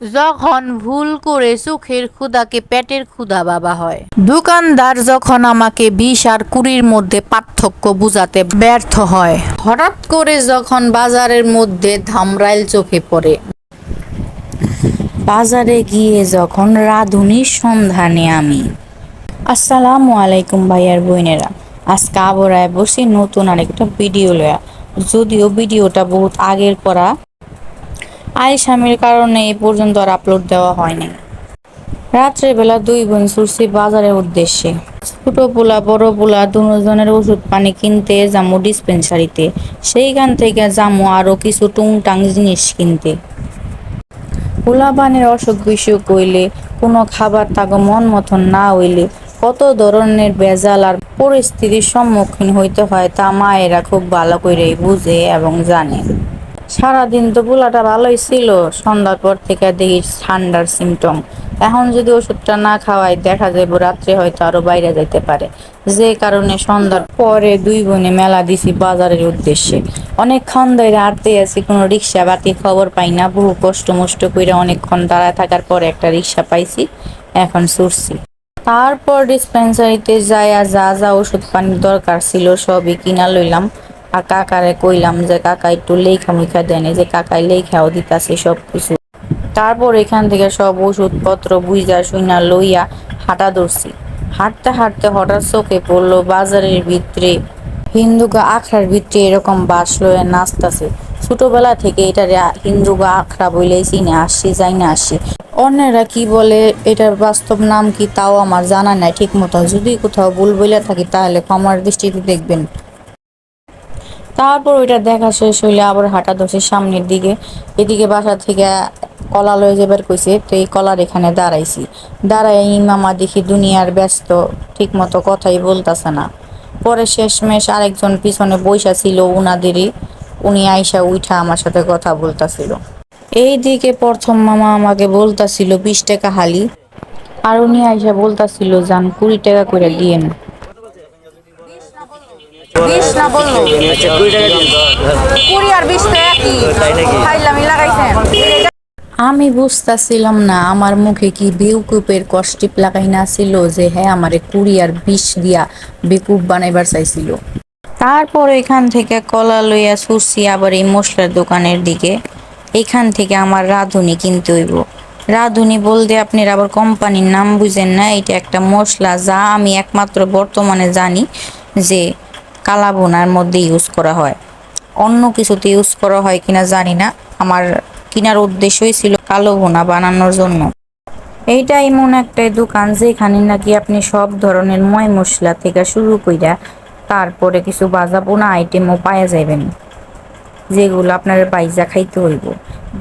যখন ভুল করে চোখের ক্ষুদাকে পেটের ক্ষুধা বাবা হয়। দোকানদার যখন আমাকে বিশ আর কুড়ির মধ্যে পার্থক্য বুঝাতে ব্যর্থ হয়। হঠাৎ করে যখন বাজারের মধ্যে ধামরাইল চোখে পড়ে। বাজারে গিয়ে যখন রাধুনির সন্ধানে আমি। আসসালামু আলাইকুম ভাইয়ার বোনেরা। আজকে আবরায় বসে নতুন আরেকটা ভিডিও লয়া। যদিও ভিডিওটা বহুত আগের করা। আইসামির কারণে এই পর্যন্ত আর আপলোড দেওয়া হয়নি। রাত্রেবেলা দুই বোন ছুটছি বাজারের উদ্দেশ্যে। ছোট পোলা, বড় পোলা দুজনের ওষুধ পানি কিনতে যামু ডিসপেন্সারিতে সেইখান থেকে যামু আরও কিছু টুংটাং জিনিস কিনতে। পোলাপানের অসুখ বিসুখ হইলে, কোনো খাবার তাকে মন মতন না হইলে, কত ধরনের বেজাল আর পরিস্থিতির সম্মুখীন হইতে হয় তা মায়েরা খুব ভালো করেই বুঝে এবং জানে। সারাদিন তো পোলাটা ভালোই ছিল। সন্ধ্যার পর থেকে দেখি ঠান্ডার সিমটম এখন যদি ওষুধটা না খাওয়াই, দেখা যাবে রাত্রে হয়তো আরও বাইরে যেতে পারে। যে কারণে সন্ধ্যার পরে দুই বোনে মেলা দিছি বাজারের উদ্দেশ্যে। অনেকক্ষণ ধরে আটতে আছি, কোনো রিক্সা বাতি খবর পাই না। বহু কষ্ট মষ্ট করে অনেকক্ষণ দাঁড়ায় থাকার পরে একটা রিক্সা পাইছি, এখন ছুটছি। তারপর ডিসপেন্সারিতে যাইয়া যা যা ওষুধ পানির দরকার ছিল সবই কিনা লইলাম। আর কাকারে কইলাম যে, কাকা, একটু লেখা মুখা দেন যে কাকাই লেখাও দিতাছে সব কিছু তারপর এখান থেকে সব ওষুধপত্র বুইজা শুইনা লইয়া হাঁটা ধরছি। হাঁটতে হাঁটতে হঠাৎ চোখে পড়ল বাজারের ভিতরে। হিন্দুগা আখড়ার ভিতরে এরকম বাস লয়ে নাচতাছে। ছোটবেলা থেকে এটা হিন্দুগা আখড়া বইলেই চিনে, আসছি যাই না আসছি। অন্যেরা কি বলে, এটার বাস্তব নাম কি তাও আমার জানা নাই ঠিক মতো যদি কোথাও ভুল বলে থাকি তাহলে ক্ষমার দৃষ্টিতে দেখবেন। তারপর ওইটা দেখা শেষ হইলে আবার হাঁটা ধরছে সামনের দিকে। এদিকে বাসা থেকে কলা লয়ে যাবার কইছে, তো এই কলার এখানে দাঁড়াইছি। দাঁড়াই মামা দেখি দুনিয়ার ব্যস্ত ঠিক মতো কথাই বলতাছে না। পরে শেষমেশ আরেকজন পিছনে বৈশা ছিল উনাদেরই, উনি আইসা উঠা আমার সাথে কথা বলতাছিল। এই দিকে প্রথম মামা আমাকে বলতাছিল বিশ টাকা হালি, আর উনি আইসা বলতাছিল যান কুড়ি টাকা করে দিয়েন। বিশ না বলল? আচ্ছা কুড়ি টাকা দিন কুড়ি আর বিশ তো একই। লাগাইছেন? আমি বুঝতেছিলাম না আমার মুখে কি বেউকুপের কষ্টিপ লাগাই না ছিল যে হ্যাঁ আমারে কুড়ি আর বিষ দিয়া বেকুব বানাইবার চাইছিল। তারপর এখান থেকে কলা লইয়া ছুটছি আবার এই মশলার দোকানের দিকে। এখান থেকে আমার রাঁধুনি কিনতে হইব। রাঁধুনি বলতে আপনার আবার কোম্পানির নাম বুঝেন না এটা একটা মশলা যা আমি একমাত্র বর্তমানে জানি যে কালাবোনার মধ্যে ইউজ করা হয়। অন্য কিছুতে ইউজ করা হয় কিনা জানি না। আমার কেনার উদ্দেশ্যই ছিল কালো বোনা বানানোর জন্য। এইটা এমন একটা দোকান যেখানে নাকি আপনি সব ধরনের ময় মশলা থেকে শুরু কইরা তারপরে কিছু বাজা বোনা আইটেমও পাওয়া যাবেন যেগুলো আপনার বাইজা খাইতে হইব।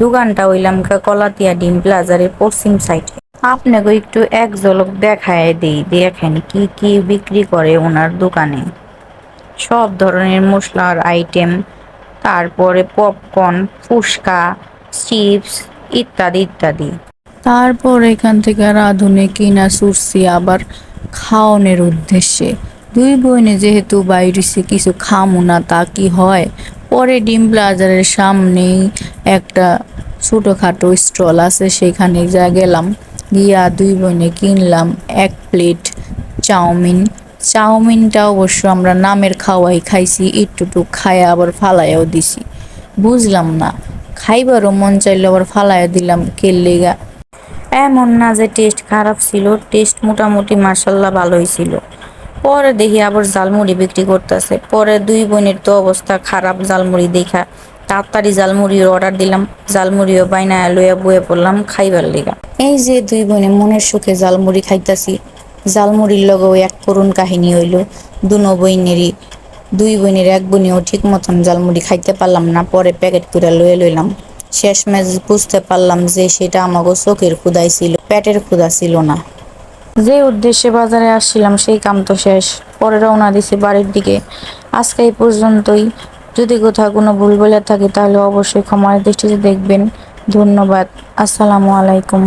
দোকানটা হইলাম কা কলাতিয়া ডিম প্লাজারের পশ্চিম সাইডে আপনাকে একটু এক ঝলক দেখায় দিই, দেখেন কি কি বিক্রি করে ওনার দোকানে। সব ধরনের মশলার আইটেম তারপরে পপকর্ন ফুচকা চিপস ইত্যাদি ইত্যাদি। তারপর এখান থেকে রাঁধুনি, কিনা সুরসি আবার খাওয়ানোর উদ্দেশ্যে। দুই বোনে যেহেতু বাইরেছে, কিছু খামু না, তা কি হয়? পরে ডিম প্লাজারের সামনেই একটা ছোটোখাটো স্টল আছে, সেখানে যা গেলাম। গিয়া দুই বোনে কিনলাম এক প্লেট চাউমিন। চাউমিনটা অবশ্য আমরা নামের খাওয়াই খাইছি একটু খায় আবার ফালাইয়াও দিছি। বুঝলাম না, খাইবারও মন চাইলে আবার ফালাইয়া দিলাম কেল্লিগা এমন না যে টেস্ট খারাপ ছিল, টেস্ট মোটামুটি মার্শাল্লাহ ভালোই ছিল। পরে দেখি আবার জালমুড়ি বিক্রি করতেছে। পরে দুই বোনের তো অবস্থা খারাপ জালমুড়ি দেখা। তাড়াতাড়ি জালমুড়ির অর্ডার দিলাম জালমুড়িও বাইনা লইয়া বয়ে পড়লাম খাইবার লেগা। এই যে দুই বোনে মনের সুখে জালমুড়ি খাইতাছি জালমুড়ির লগেও এক করুণ কাহিনী হইল দুনো বইনেরই, দুই বোনের এক বোনেও ঠিক মতন জালমুড়ি খাইতে পারলাম না, পরে প্যাকেট করে লয়ে লইলাম। শেষ শেষমেশ বুঝতে পারলাম যে সেটা আমাকে চোখের ক্ষুদাই ছিল, পেটের ক্ষুদা ছিল না। যে উদ্দেশ্যে বাজারে আসছিলাম সেই কাম তো শেষ, পরে রওনা দিছি বাড়ির দিকে। আজকে এই পর্যন্তই। যদি কোথাও কোনো ভুল বলে থাকে তাহলে অবশ্যই ক্ষমার দৃষ্টিতে দেখবেন। ধন্যবাদ। আসসালামু আলাইকুম।